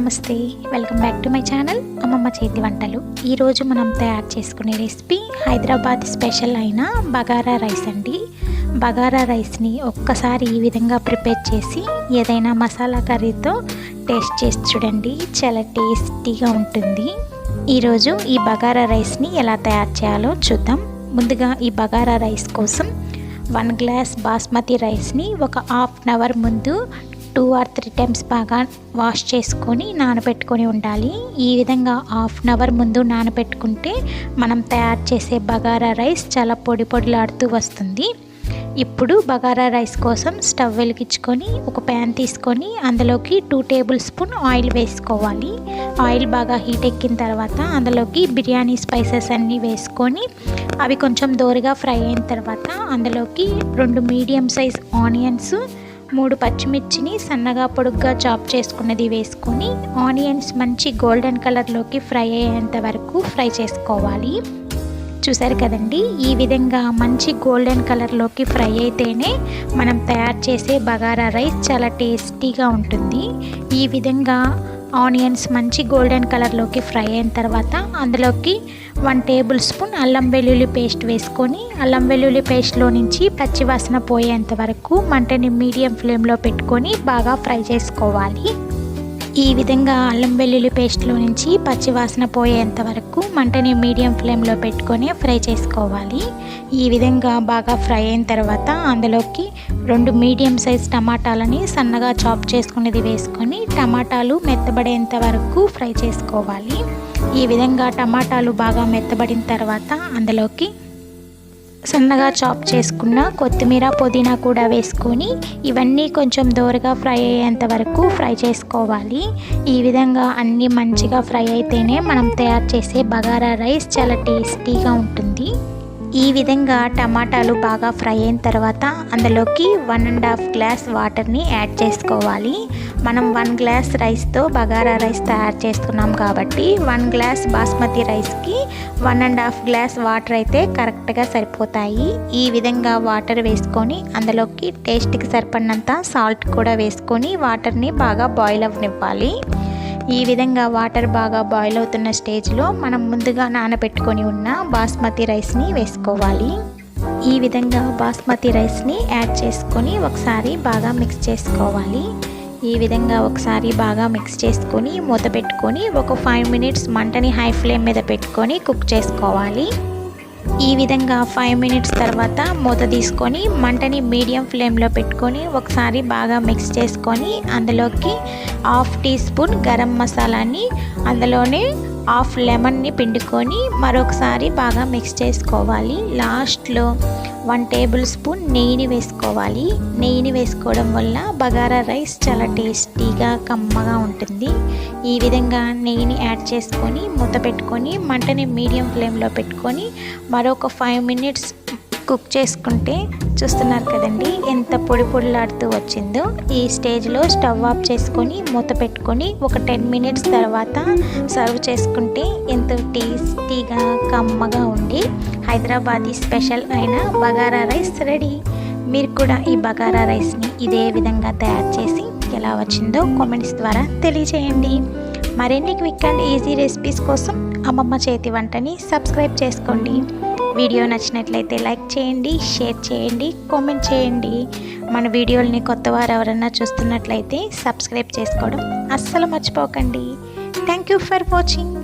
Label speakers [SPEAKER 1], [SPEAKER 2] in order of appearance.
[SPEAKER 1] నమస్తే. Welcome back to my channel అమ్మమ్మ చేతి వంటలు. ఈరోజు మనం తయారు చేసుకునే రెసిపీ హైదరాబాద్ స్పెషల్ అయిన బగారా రైస్ అండి. బగారా రైస్ని ఒక్కసారి ఈ విధంగా ప్రిపేర్ చేసి ఏదైనా మసాలా కర్రీతో టేస్ట్ చేసి చూడండి. చాలా టేస్టీగా ఉంటుంది. ఈరోజు ఈ బగారా రైస్ని ఎలా తయారు చేయాలో చూద్దాం. ముందుగా ఈ బగారా రైస్ కోసం వన్ గ్లాస్ బాస్మతి రైస్ని ఒక హాఫ్ అన్ అవర్ ముందు టూ ఆర్ త్రీ టైమ్స్ బాగా వాష్ చేసుకొని నానబెట్టుకొని ఉండాలి. ఈ విధంగా హాఫ్ అన్ అవర్ ముందు నానబెట్టుకుంటే మనం తయారు చేసే బగారా రైస్ చాలా పొడి పొడిలాడుతూ వస్తుంది. ఇప్పుడు బగారా రైస్ కోసం స్టవ్ వెలిగించుకొని ఒక ప్యాన్ తీసుకొని అందులోకి టూ టేబుల్ స్పూన్ ఆయిల్ వేసుకోవాలి. ఆయిల్ బాగా హీట్ ఎక్కిన తర్వాత అందులోకి బిర్యానీ స్పైసెస్ అన్నీ వేసుకొని అవి కొంచెం దోరగా ఫ్రై అయిన తర్వాత అందులోకి రెండు మీడియం సైజ్ ఆనియన్స్ మూడు పచ్చిమిర్చిని సన్నగా పొడుగ్గా చాప్ చేసుకున్నది వేసుకొని ఆనియన్స్ మంచి గోల్డెన్ కలర్లోకి ఫ్రై అయ్యేంత వరకు ఫ్రై చేసుకోవాలి. చూసారు కదండి ఈ విధంగా మంచి గోల్డెన్ కలర్లోకి ఫ్రై అయితేనే మనం తయారు చేసే బగారా రైస్ చాలా టేస్టీగా ఉంటుంది. ఈ విధంగా ఆనియన్స్ మంచి గోల్డెన్ కలర్లోకి ఫ్రై అయిన తర్వాత అందులోకి వన్ టేబుల్ స్పూన్ అల్లం వెల్లుల్లి పేస్ట్ వేసుకొని అల్లం వెల్లుల్లి పేస్ట్లో నుంచి పచ్చివాసన పోయేంత వరకు మంటని మీడియం ఫ్లేమ్లో పెట్టుకొని బాగా ఫ్రై చేసుకోవాలి. ఈ విధంగా అల్లం వెల్లుల్లి పేస్ట్లో నుంచి పచ్చివాసన పోయేంత వరకు మంటని మీడియం ఫ్లేమ్లో పెట్టుకొని ఫ్రై చేసుకోవాలి. ఈ విధంగా బాగా ఫ్రై అయిన తర్వాత అందులోకి రెండు మీడియం సైజ్ టమాటాలని సన్నగా చాప్ చేసుకునేది వేసుకొని టమాటాలు మెత్తబడేంత వరకు ఫ్రై చేసుకోవాలి. ఈ విధంగా టమాటాలు బాగా మెత్తబడిన తర్వాత అందులోకి సన్నగా చాప్ చేసుకున్న కొత్తిమీర పుదీనా కూడా వేసుకొని ఇవన్నీ కొంచెం దోరగా ఫ్రై అయ్యేంత వరకు ఫ్రై చేసుకోవాలి. ఈ విధంగా అన్నీ మంచిగా ఫ్రై అయితేనే మనం తయారు చేసే బగారా రైస్ చాలా టేస్టీగా ఉంటుంది. ఈ విధంగా టమాటాలు బాగా ఫ్రై అయిన తర్వాత అందులోకి వన్ అండ్ హాఫ్ గ్లాస్ వాటర్ని యాడ్ చేసుకోవాలి. మనం వన్ గ్లాస్ రైస్తో బగారా రైస్ తయారు చేస్తున్నాం కాబట్టి వన్ గ్లాస్ బాస్మతి రైస్కి one and half glass water అయితే కరెక్ట్గా సరిపోతాయి. ఈ విధంగా వాటర్ వేసుకొని అందులోకి టేస్ట్కి సరిపడినంత సాల్ట్ కూడా వేసుకొని వాటర్ని బాగా బాయిల్ అవ్వనివ్వాలి. ఈ విధంగా వాటర్ బాగా బాయిల్ అవుతున్న స్టేజ్లో మనం ముందుగా నానబెట్టుకొని ఉన్న బాస్మతి రైస్ని వేసుకోవాలి. ఈ విధంగా బాస్మతి రైస్ని యాడ్ చేసుకొని ఒకసారి బాగా మిక్స్ చేసుకోవాలి. ఈ విధంగా ఒకసారి బాగా మిక్స్ చేసుకొని మూత పెట్టుకొని ఒక ఫైవ్ మినిట్స్ మంటని హై ఫ్లేమ్ మీద పెట్టుకొని కుక్ చేసుకోవాలి. ఈ విధంగా ఫైవ్ మినిట్స్ తర్వాత మూత తీసుకొని మంటని మీడియం ఫ్లేమ్లో పెట్టుకొని ఒకసారి బాగా మిక్స్ చేసుకొని అందులోకి హాఫ్ టీ స్పూన్ గరం మసాలాని అందులోనే హాఫ్ లెమన్ని పిండుకొని మరొకసారి బాగా మిక్స్ చేసుకోవాలి. లాస్ట్లో వన్ టేబుల్ స్పూన్ నెయ్యిని వేసుకోవాలి. నెయ్యిని వేసుకోవడం వల్ల బగారా రైస్ చాలా టేస్టీగా కమ్మగా ఉంటుంది. ఈ విధంగా నెయ్యిని యాడ్ చేసుకొని మూత పెట్టుకొని మంటని మీడియం ఫ్లేమ్లో పెట్టుకొని మరొక ఫైవ్ మినిట్స్ కుక్ చేసుకుంటే చూస్తున్నారు కదండి ఎంత పొడి పొడిలాడుతూ వచ్చిందో. ఈ స్టేజ్లో స్టవ్ ఆఫ్ చేసుకొని మూత పెట్టుకొని ఒక టెన్ మినిట్స్ తర్వాత సర్వ్ చేసుకుంటే ఎంతో టేస్టీగా కమ్మగా ఉండి హైదరాబాదీ స్పెషల్ అయిన బగారా రైస్ రెడీ. మీరు కూడా ఈ బగారా రైస్ని ఇదే విధంగా తయారు చేసి ఎలా వచ్చిందో కామెంట్స్ ద్వారా తెలియజేయండి మరిన్ని క్విక్ అండ్ ఈజీ రెసిపీస్ కోసం అమ్మమ్మ చేతి వంటని సబ్స్క్రైబ్ చేసుకోండి. వీడియో నచ్చినట్లయితే లైక్ చేయండి షేర్ చేయండి కామెంట్ చేయండి. మన వీడియోల్ని కొత్త వారు ఎవరన్నా చూస్తున్నట్లయితే సబ్స్క్రైబ్ చేసుకోవడం అస్సలు మర్చిపోకండి. Thank you for watching.